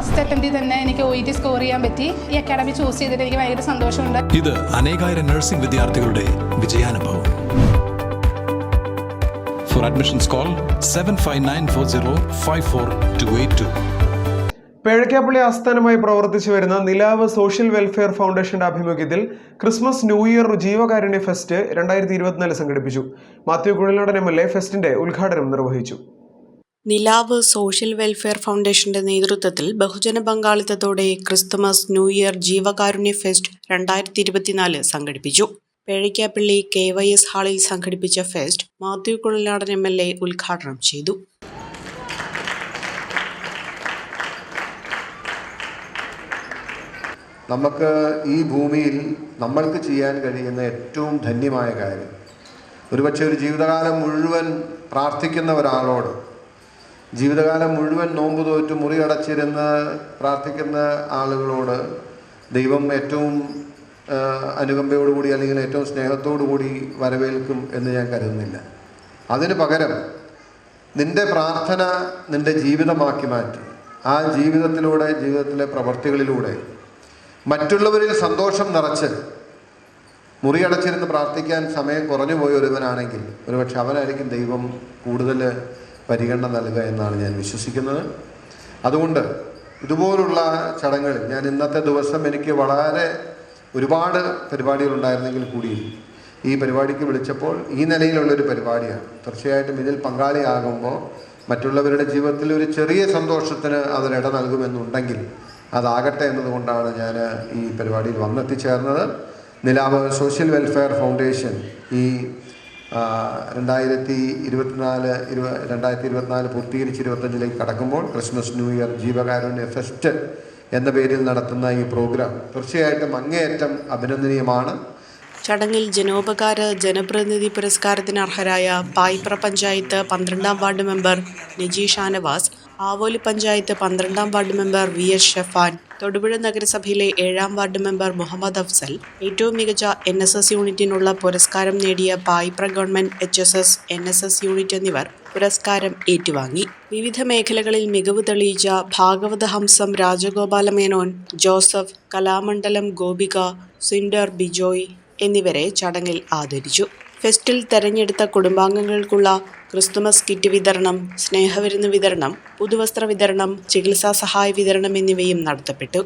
First അറ്റംപ്റ്റിൽ തന്നെ എനിക്ക് O E T score ചെയ്യാൻ പറ്റി. ഈ അക്കാഡമി ചൂസ് ചെയ്തിട്ട് എനിക്ക് ഭയങ്കര സന്തോഷമുണ്ട്. ഇത് അനേകായിരം നഴ്സിംഗ് വിദ്യാർത്ഥികളുടെ വിജയാനുഭവം. For admissions call seven five nine four zero five four two eight two Pezhakkappilly ആസ്ഥാനമായി പ്രവർത്തിച്ചു വരുന്ന നിലാവ് സോഷ്യൽ വെൽഫെയർ ഫൗണ്ടേഷന്റെ ആഭിമുഖ്യത്തിൽ ക്രിസ്മസ് ന്യൂ ഇയർ ജീവകാരുണ്യ ഫെസ്റ്റ് രണ്ടായിരത്തി ഇരുപത്തിനാല് സംഘടിപ്പിച്ചു. Mathew Kuzhalnadan M L A ഫെസ്റ്റിന്റെ ഉദ്ഘാടനം നിർവഹിച്ചു. നിലാവ് സോഷ്യൽ വെൽഫെയർ ഫൗണ്ടേഷന്റെ നേതൃത്വത്തിൽ ബഹുജന പങ്കാളിത്തത്തോടെ ക്രിസ്തുമസ് ന്യൂ ഇയർ ജീവകാരുണ്യ ഫെസ്റ്റ് രണ്ടായിരത്തി ഇരുപത്തിനാല് സംഘടിപ്പിച്ചു. പേഴയ്ക്കാപ്പിള്ളി കെ വൈ എസ് ഹാളിൽ സംഘടിപ്പിച്ച fest Mathew Kuzhalnadan M L A ഉദ്ഘാടനം ചെയ്തു. നമുക്ക് ഈ ഭൂമിയിൽ നമ്മൾക്ക് ചെയ്യാൻ കഴിയുന്ന ഏറ്റവും ധന്യമായ കാര്യം ഒരുപക്ഷെ ഒരു ജീവിതകാലം മുഴുവൻ പ്രാർത്ഥിക്കുന്ന ഒരാളോട് ജീവിതകാലം മുഴുവൻ നോമ്പ് തോറ്റ് മുറി അടച്ചിരുന്ന് പ്രാർത്ഥിക്കുന്ന ആളുകളോട് ദൈവം ഏറ്റവും അനുകമ്പയോടുകൂടി അല്ലെങ്കിൽ ഏറ്റവും സ്നേഹത്തോടു കൂടി വരവേൽക്കും എന്ന് ഞാൻ കരുതുന്നില്ല. അതിന് പകരം നിന്റെ പ്രാർത്ഥന നിന്റെ ജീവിതമാക്കി മാറ്റി. ആ ജീവിതത്തിലൂടെ ജീവിതത്തിലെ പ്രവർത്തികളിലൂടെ മറ്റുള്ളവരിൽ സന്തോഷം നിറച്ച് മുറി മുറിയടച്ചിരുന്ന് പ്രാർത്ഥിക്കാൻ സമയം കുറഞ്ഞു പോയ ഒരുവനാണെങ്കിൽ ഒരുപക്ഷെ അവനായിരിക്കും ദൈവം കൂടുതൽ പരിഗണന നൽകുക എന്നാണ് ഞാൻ വിശ്വസിക്കുന്നത്. അതുകൊണ്ട് ഇതുപോലുള്ള ചടങ്ങുകളിൽ ഞാൻ ഇന്നത്തെ ദിവസം എനിക്ക് വളരെ ഒരുപാട് പരിപാടികളുണ്ടായിരുന്നെങ്കിൽ കൂടി ഈ പരിപാടിക്ക് വിളിച്ചപ്പോൾ ഈ നിലയിലുള്ളൊരു പരിപാടിയാണ്. തീർച്ചയായിട്ടും ഇതിൽ പങ്കാളിയാകുമ്പോൾ മറ്റുള്ളവരുടെ ജീവിതത്തിൽ ഒരു ചെറിയ സന്തോഷത്തിന് അതിനിട നൽകുമെന്നുണ്ടെങ്കിൽ അതാകട്ടെ എന്നതുകൊണ്ടാണ് ഞാൻ ഈ പരിപാടിയിൽ വന്നെത്തിച്ചേർന്നത്. നിലാവ് സോഷ്യൽ വെൽഫെയർ ഫൗണ്ടേഷൻ ഈ രണ്ടായിരത്തി ഇരുപത്തിനാല് ഇരുപ രണ്ടായിരത്തി ഇരുപത്തിനാല് പൂർത്തീകരിച്ച് ഇരുപത്തഞ്ചിലേക്ക് കടക്കുമ്പോൾ ക്രിസ്മസ് ന്യൂ ഇയർ ജീവകാരുണ്യ ഫെസ്റ്റ് എന്ന പേരിൽ നടത്തുന്ന ഈ പ്രോഗ്രാം തീർച്ചയായിട്ടും അങ്ങേയറ്റം അഭിനന്ദനീയമാണ്. ചടങ്ങിൽ ജനോപകാര ജനപ്രതിനിധി പുരസ്കാരത്തിന് അർഹരായ പായിപ്ര പഞ്ചായത്ത് പന്ത്രണ്ടാം വാർഡ് മെമ്പർ നജി ഷാനവാസ് ആവോലി പഞ്ചായത്ത് പന്ത്രണ്ടാം ward member V S Shafan Thodupuzha നഗരസഭയിലെ ഏഴാം വാർഡ് മെമ്പർ മുഹമ്മദ് അഫ്സൽ ഏറ്റവും മികച്ച എൻ എസ് എസ് യൂണിറ്റിനുള്ള പുരസ്കാരം നേടിയ Payipra government H S S N S S unit എന്നിവർ പുരസ്കാരം ഏറ്റുവാങ്ങി. വിവിധ മേഖലകളിൽ മികവ് തെളിയിച്ച ഭാഗവത ഹംസം രാജഗോപാല മേനോൻ ജോസഫ് കലാമണ്ഡലം ഗോപിക സിൻഡർ ബിജോയ് എന്നിവരെ ചടങ്ങിൽ ആദരിച്ചു. ഫെസ്റ്റിൽ തെരഞ്ഞെടുത്ത കുടുംബാംഗങ്ങൾക്കുള്ള ക്രിസ്തുമസ് കിറ്റ് വിതരണം സ്നേഹവിരുന്ന് വിതരണം പുതുവസ്ത്ര വിതരണം ചികിത്സാ സഹായ വിതരണം എന്നിവയും നടത്തപ്പെട്ടു.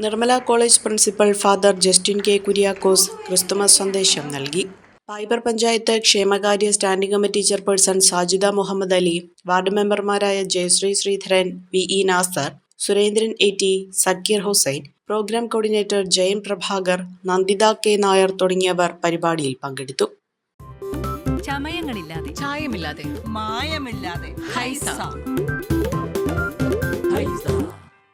Nirmala college principal father Justin K Kuriakose Christmas സന്ദേശം നൽകി. പൈബർ പഞ്ചായത്ത് ക്ഷേമകാര്യ standing committee chairperson Sajida Muhammad Ali ward മെമ്പർമാരായ Jayashree Sreedharan V E Nasar Surendran A T Sakkeer Hussain program coordinator Jayan Prabhakar Nanditha K Nair തുടങ്ങിയവർ പരിപാടിയിൽ പങ്കെടുത്തു. ചായമില്ലാതെ. മായമില്ലാതെ. ഹൈസ. ഹൈസ.